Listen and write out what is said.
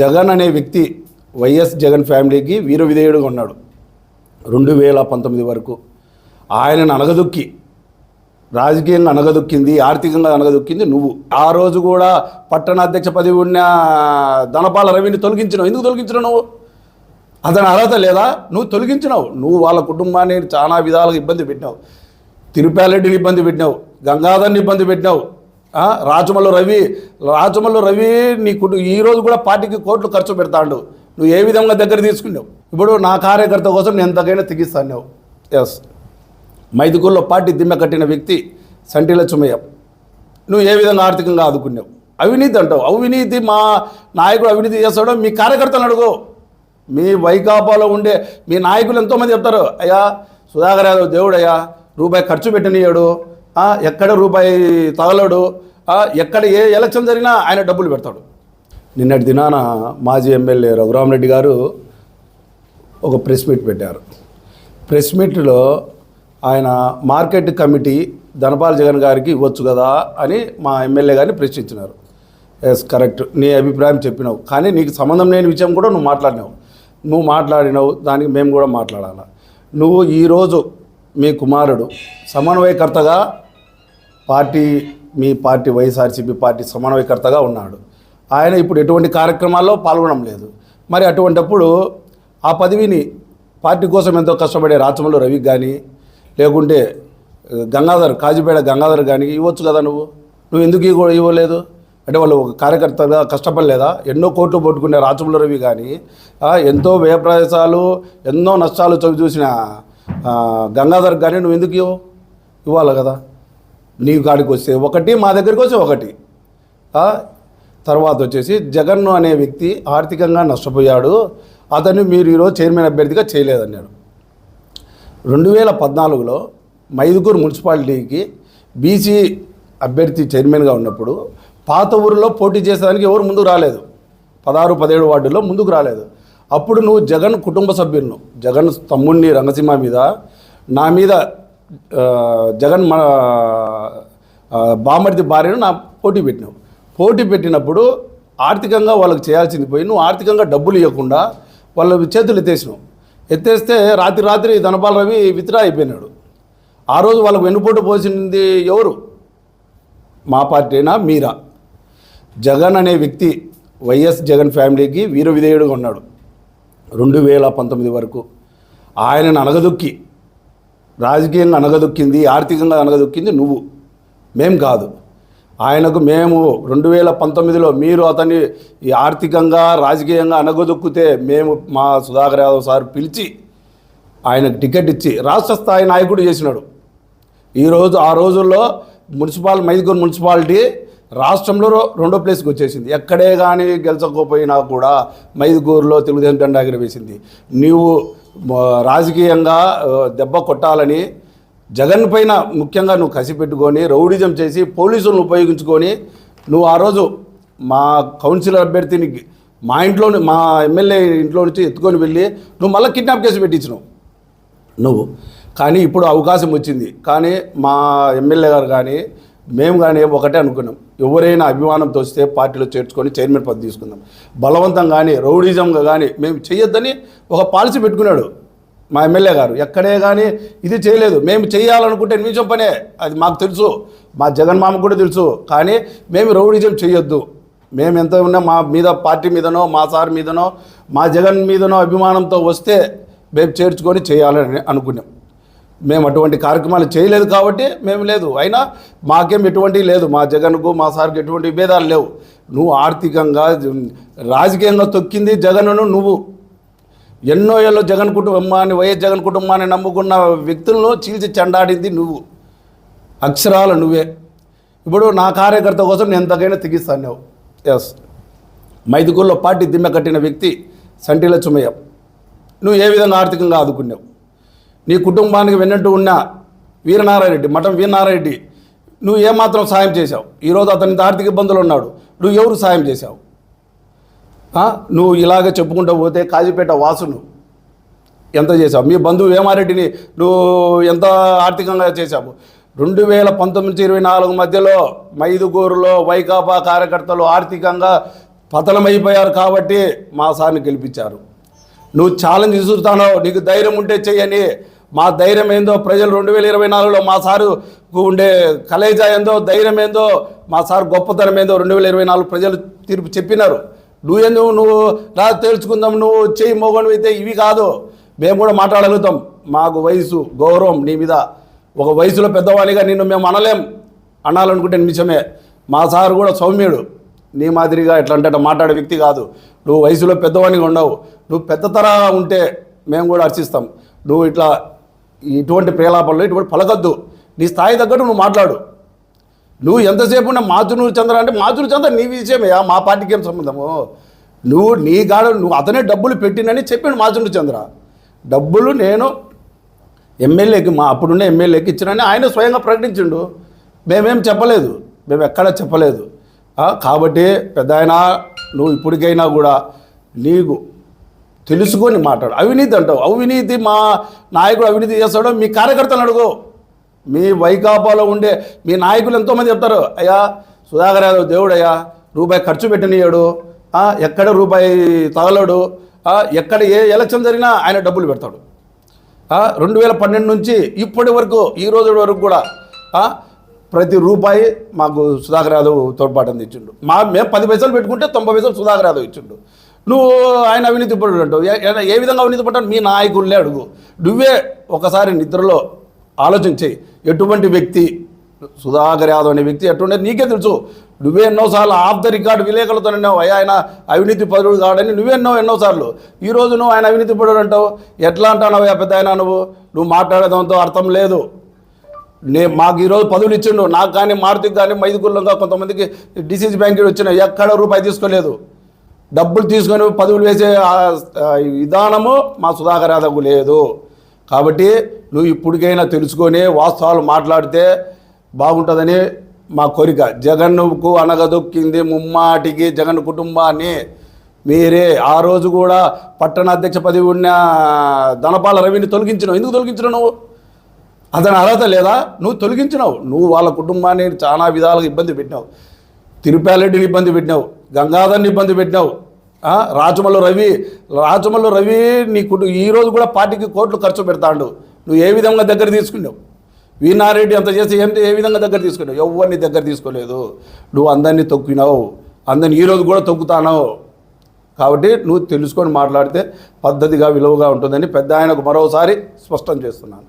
జగన్ అనే వ్యక్తి వైఎస్ జగన్ ఫ్యామిలీకి వీర విధేయుడుగా ఉన్నాడు. రెండు వేల పంతొమ్మిది వరకు ఆయనను అనగదొక్కి రాజకీయంగా అనగదొక్కింది ఆర్థికంగా అనగదొక్కింది నువ్వు. ఆ రోజు కూడా పట్టణ అధ్యక్ష పదవి ఉన్న ధనపాల రవిని తొలగించినావు. ఎందుకు తొలగించినావు నువ్వు? అతని అర్హత లేదా? నువ్వు తొలగించినావు. నువ్వు వాళ్ళ కుటుంబాన్ని చాలా విధాలుగా ఇబ్బంది పెట్టినావు. తిరుపాలరెడ్డిని ఇబ్బంది పెట్టినావు. గంగాధర్ని ఇబ్బంది పెట్టినావు. రాజమల్లు రవి రాజమల్లు రవి నీ కుటుంబ ఈ రోజు కూడా పార్టీకి కోట్లు ఖర్చు పెడతాడు. నువ్వు ఏ విధంగా దగ్గర తీసుకున్నావు? ఇప్పుడు నా కార్యకర్త కోసం నేను ఎంతకైనా తెగిస్తాను ఎస్ మైదుకూరులో పార్టీ దిమ్మె కట్టిన వ్యక్తి సంటిల చుమయ్య నువ్వు ఏ విధంగా ఆర్థికంగా ఆదుకున్నావు? అవినీతి అంటావు. అవినీతి మా నాయకుడు అవినీతి చేస్తాడో మీ కార్యకర్తలను అడుగు. మీ వైకాపాలో ఉండే మీ నాయకులు ఎంతోమంది చెప్తారు అయ్యా సుధాకర్ యాదవ్ దేవుడు అయ్యా రూపాయి ఖర్చు పెట్టనియాడు. ఎక్కడ రూపాయి తగలడు? ఎక్కడ ఏ ఎలక్షన్ జరిగినా ఆయన డబ్బులు పెడతాడు. నిన్నటి దినాన మాజీ ఎమ్మెల్యే రఘురామరెడ్డి గారు ఒక ప్రెస్ మీట్ పెట్టారు. ప్రెస్ మీట్లో ఆయన మార్కెట్ కమిటీ ధనపాల్ జగన్ గారికి ఇవ్వచ్చు కదా అని మా ఎమ్మెల్యే గారిని ప్రశ్నించినారు. Yes correct. నీ అభిప్రాయం చెప్పినావు. కానీ నీకు సంబంధం లేని విషయం కూడా నువ్వు మాట్లాడినావు. నువ్వు మాట్లాడినావు దానికి మేము కూడా మాట్లాడాలా. నువ్వు ఈరోజు మీ కుమారుడు సమన్వయకర్తగా పార్టీ మీ పార్టీ వైఎస్ఆర్సీపీ పార్టీ సమన్వయకర్తగా ఉన్నాడు. ఆయన ఇప్పుడు ఎటువంటి కార్యక్రమాల్లో పాల్గొనడం లేదు. మరి అటువంటప్పుడు ఆ పదవిని పార్టీ కోసం ఎంతో కష్టపడే రాచమల్లు రవి కానీ లేకుంటే గంగాధర్ కాజీపేట గంగాధర్ కానీ ఇవ్వచ్చు కదా నువ్వు? నువ్వు ఎందుకు ఇవ్వలేదు? అంటే వాళ్ళు ఒక కార్యకర్తగా కష్టపడలేదా? ఎన్నో కోట్లు పట్టుకునే రాచమల్లు రవి కానీ ఎంతో వ్యయప్రదేశాలు ఎన్నో నష్టాలు చవి చూసిన గంగాధర్ కానీ నువ్వు ఎందుకు ఇవ్వవు ఇవ్వాలి కదా? నీ కాడికి వస్తే ఒకటి మా దగ్గరికి వస్తే ఒకటి. తర్వాత వచ్చేసి జగన్ అనే వ్యక్తి ఆర్థికంగా నష్టపోయాడు. అతన్ని మీరు ఈరోజు చైర్మన్ అభ్యర్థిగా చేయలేదన్నాడు. రెండు వేల పద్నాలుగులో మైదుగూరు మున్సిపాలిటీకి బీసీ అభ్యర్థి చైర్మన్గా ఉన్నప్పుడు పాత ఊరిలో పోటీ చేసేదానికి ఎవరు ముందుకు రాలేదు. పదహారు పదిహేడు వార్డుల్లో ముందుకు రాలేదు. అప్పుడు నువ్వు జగన్ కుటుంబ సభ్యులను జగన్ తమ్ముడిని రంగసీమ మీద నా మీద జగన్ మన బామర్ది భార్యను నా పోటీ పెట్టినావు పోటీ పెట్టినప్పుడు ఆర్థికంగా వాళ్ళకి చేయాల్సింది పోయి నువ్వు ఆర్థికంగా డబ్బులు ఇవ్వకుండా వాళ్ళ చేతులు ఎత్తేసినావు. ఎత్తేస్తే రాత్రి రాత్రి ధనపాల రవి విత్డ్రా అయిపోయినాడు. ఆ రోజు వాళ్ళకు వెన్నుపోటు పోసింది ఎవరు? మా పార్టీనా మీరా? జగన్ అనే వ్యక్తి వైఎస్ జగన్ ఫ్యామిలీకి వీర విధేయుడుగా ఉన్నాడు. రెండు వేల పంతొమ్మిది వరకు ఆయనను అనగదొక్కి రాజకీయంగా అనగదొక్కింది ఆర్థికంగా అనగదొక్కింది నువ్వు. మేం కాదు. ఆయనకు మేము రెండు వేల పంతొమ్మిదిలో మీరు అతన్ని ఈ ఆర్థికంగా రాజకీయంగా అనగదొక్కితే మేము మా సుధాకర్ యాదవ్ సార్ పిలిచి ఆయనకు టికెట్ ఇచ్చి రాష్ట్ర స్థాయి నాయకుడు చేసినాడు. ఈరోజు ఆ రోజుల్లో మున్సిపాల్ మైదుకూరు మున్సిపాలిటీ రాష్ట్రంలో రెండో ప్లేస్కి వచ్చేసింది. ఎక్కడే కానీ గెలిచకపోయినా కూడా మైదుగూరులో తెలుగుదేశం జెండా ఎగరవేసింది నీవు రాజకీయంగా దెబ్బ కొట్టాలని జగన్ పైన ముఖ్యంగా నువ్వు కసి పెట్టుకొని రౌడిజం చేసి పోలీసులను ఉపయోగించుకొని నువ్వు ఆ రోజు మా కౌన్సిలర్ అభ్యర్థిని మా ఇంట్లో మా ఎమ్మెల్యే ఇంట్లో నుంచి ఎత్తుకొని వెళ్ళి నువ్వు మళ్ళీ కిడ్నాప్ కేసు పెట్టించినావు. నువ్వు. కానీ ఇప్పుడు అవకాశం వచ్చింది. కానీ మా ఎమ్మెల్యే గారు కానీ మేము కానీ ఒకటే అనుకున్నాం. ఎవరైనా అభిమానంతో వస్తే పార్టీలో చేర్చుకొని చైర్మన్ పదవి తీసుకుందాం. బలవంతం కానీ రౌడిజంగా కానీ మేము చేయొద్దని ఒక పాలసీ పెట్టుకున్నాడు మా ఎమ్మెల్యే గారు. ఎక్కడే కానీ ఇది చేయలేదు. మేము చేయాలనుకుంటే నిమిషం పనే. అది మాకు తెలుసు. మా జగన్ మామ కూడా తెలుసు. కానీ మేము రౌడిజం చేయొద్దు. మేము ఎంత ఉన్నా మా మీద పార్టీ మీదనో మా సార్ మీదనో మా జగన్ మీదనో అభిమానంతో వస్తే మేము చేర్చుకొని చేయాలని అనుకున్నాం. మేము అటువంటి కార్యక్రమాలు చేయలేదు కాబట్టి మేము లేదు. అయినా మాకేం ఎటువంటివి లేదు. మా జగన్కు మా సార్కి ఎటువంటి భేదాలు లేవు. నువ్వు ఆర్థికంగా రాజకీయంగా తొక్కింది జగన్ను నువ్వు. ఎన్నో ఏళ్ళు జగన్ కుటుంబాన్ని వైఎస్ జగన్ కుటుంబాన్ని నమ్ముకున్న వ్యక్తులను చీల్చి చెండాడింది నువ్వు. అక్షరాలు నువ్వే. ఇప్పుడు నా కార్యకర్త కోసం నేను ఎంతకైనా తెగిస్తాను. నువ్వు ఎస్ మైదుకూరులో పార్టీ దిమ్మె కట్టిన వ్యక్తి సంటిల చుమయ్య నువ్వు ఏ విధంగా ఆర్థికంగా ఆదుకున్నావు? నీ కుటుంబానికి వెన్నట్టు ఉన్న వీరనారాయణ రెడ్డి మఠం వీరనారాయణ రెడ్డి నువ్వు ఏమాత్రం సాయం చేశావు? ఈరోజు అతని ఆర్థిక ఇబ్బందులు ఉన్నాడు. నువ్వు ఎవరు సాయం చేశావు? నువ్వు ఇలాగ చెప్పుకుంటూ పోతే కాజీపేట వాసును ఎంత చేశావు? మీ బంధువు వేమారెడ్డిని నువ్వు ఎంత ఆర్థికంగా చేశావు? రెండు వేల పంతొమ్మిది నుంచి ఇరవై నాలుగు మధ్యలో మైదుగూరులో వైకాపా కార్యకర్తలు ఆర్థికంగా పతనమైపోయారు కాబట్టి మా సార్ని గెలిపించారు. నువ్వు ఛాలెంజ్ చూస్తానో నీకు ధైర్యం ఉంటే చెయ్యని మా ధైర్యం ఏందో ప్రజలు రెండు వేల ఇరవై నాలుగులో మా సారు ఉండే కలేజా ఏందో ధైర్యం ఏందో మా సార్ గొప్పతనం ఏందో రెండు వేల ఇరవై నాలుగు ప్రజలు తీర్పు చెప్పినారు. నువ్వు ఎందుకు నువ్వు రా తేల్చుకుందాం నువ్వు చేయి మోగను అయితే ఇవి కాదు. మేము కూడా మాట్లాడగలుగుతాం. మాకు వయసు గౌరవం నీ మీద. ఒక వయసులో పెద్దవాడిగా నిన్ను మేము అనలేం. అనాలనుకుంటే నిమిషమే. మా సార్ కూడా సౌమ్యుడు. నీ మాదిరిగా ఎట్లా అంటే మాట్లాడే వ్యక్తి కాదు. నువ్వు వయసులో పెద్దవాడిగా ఉండవు. నువ్వు పెద్ద తరా ఉంటే మేము కూడా హర్షిస్తాం. నువ్వు ఇట్లా ఇటువంటి ప్రేలాపంలో ఇటువంటి పలకద్దు. నీ స్థాయి తగ్గట్టు నువ్వు మాట్లాడు. నువ్వు ఎంతసేపు ఉన్న మాతునూరు చంద్ర అంటే మాతునూరు చంద్ర నీ విషయమేయా మా పార్టీకి ఏం సంబంధము? నువ్వు నీ గాడ నువ్వు అతనే డబ్బులు పెట్టినని చెప్పిండు మాతునూరు చంద్ర. డబ్బులు నేను ఎమ్మెల్యేకి మా అప్పుడున్న ఎమ్మెల్యేకి ఇచ్చినని ఆయన స్వయంగా ప్రకటించిండు. మేమేం చెప్పలేదు. మేము ఎక్కడ చెప్పలేదు కాబట్టి పెద్ద నువ్వు ఇప్పటికైనా కూడా నీకు తెలుసుకొని మాట్లాడు. అవినీతి అంటావు. అవినీతి మా నాయకుడు అవినీతి చేస్తాడో మీ కార్యకర్తలు అడుగు. మీ వైకాపాలో ఉండే మీ నాయకులు ఎంతోమంది చెప్తారు. అయ్యా సుధాకర్ యాదవ్ దేవుడయ్యా రూపాయి ఖర్చు పెట్టనియాడు ఎక్కడ రూపాయి తగలడు. ఎక్కడ ఏ ఎలక్షన్ జరిగినా ఆయన డబ్బులు పెడతాడు. రెండు వేల పన్నెండు నుంచి ఇప్పటి వరకు ఈ రోజు వరకు కూడా ప్రతి రూపాయి మాకు సుధాకర్ యాదవ్ తోడ్పాటు అందించిండు మా మేము పది పైసలు పెట్టుకుంటే తొంభై పైసలు సుధాకర్ యాదవ్ ఇచ్చిండు. నువ్వు ఆయన అవినీతి పడు అంటావు. ఏ- విధంగా అవినీతి పడ్డావు మీ నాయకుడినే అడుగు. నువ్వే ఒకసారి నిద్రలో ఆలోచించి ఎటువంటి వ్యక్తి సుధాకర్ యాదవ్ అనే వ్యక్తి ఎటువంటి నీకే తెలుసు. నువ్వే ఎన్నోసార్లు ఆఫ్ ద రికార్డ్ విలేకరులతో అన్నావు అయ్యా ఆయన అవినీతి పరుడు కాడని నువ్వెన్నో ఎన్నోసార్లు. ఈ రోజు నువ్వు ఆయన అవినీతి పరుడు అంటావు. ఎట్లా అంటావు పెద్ద ఆయన నువ్వు? నువ్వు మాట్లాడేదంతో అర్థం లేదు. నే మాకు ఈరోజు పదవులు ఇచ్చిండు. నాకు కానీ మారుతికి కానీ మైదుగుళ్ళంగా కొంతమందికి డిసీజ్ బ్యాంకులు వచ్చినాయి. ఎక్కడ రూపాయి తీసుకోలేదు. డబ్బులు తీసుకొని పదవులు వేసే విధానము మా సుధాకర్ యాదవ్కు లేదు. కాబట్టి నువ్వు ఇప్పటికైనా తెలుసుకొని వాస్తవాలు మాట్లాడితే బాగుంటుందని మా కోరిక. జగన్కు అనగదొక్కింది ముమ్మాటికి జగన్ కుటుంబాన్ని. మీరే ఆ రోజు కూడా పట్టణ అధ్యక్ష పదవి ఉన్న ధనపాల రవిని తొలగించినావు. ఎందుకు తొలగించినావు నువ్వు? అతని అర్హత లేదా? నువ్వు తొలగించినావు. నువ్వు వాళ్ళ కుటుంబాన్ని చాలా విధాలుగా ఇబ్బంది పెట్టినావు. తిరుపాలరెడ్డిని ఇబ్బంది పెట్టినావు. గంగాధర్ని ఇబ్బంది పెట్టినావు. రాజమల్లు రవి రాజమల్లు రవి నీ కుటు ఈ రోజు కూడా పార్టీకి కోట్లు ఖర్చు పెడతాడు. నువ్వు ఏ విధంగా దగ్గర తీసుకున్నావు? వీనారెడ్డి అంత చేసి ఏం ఏ విధంగా దగ్గర తీసుకున్నావు? ఎవరిని దగ్గర తీసుకోలేదు. నువ్వు అందరినీ తొక్కినావు. అందరిని ఈ రోజు కూడా తొక్కుతాను కాబట్టి నువ్వు తెలుసుకొని మాట్లాడితే పద్ధతిగా విలువగా ఉంటుందని పెద్ద ఆయనకు మరోసారి స్పష్టం చేస్తున్నాను.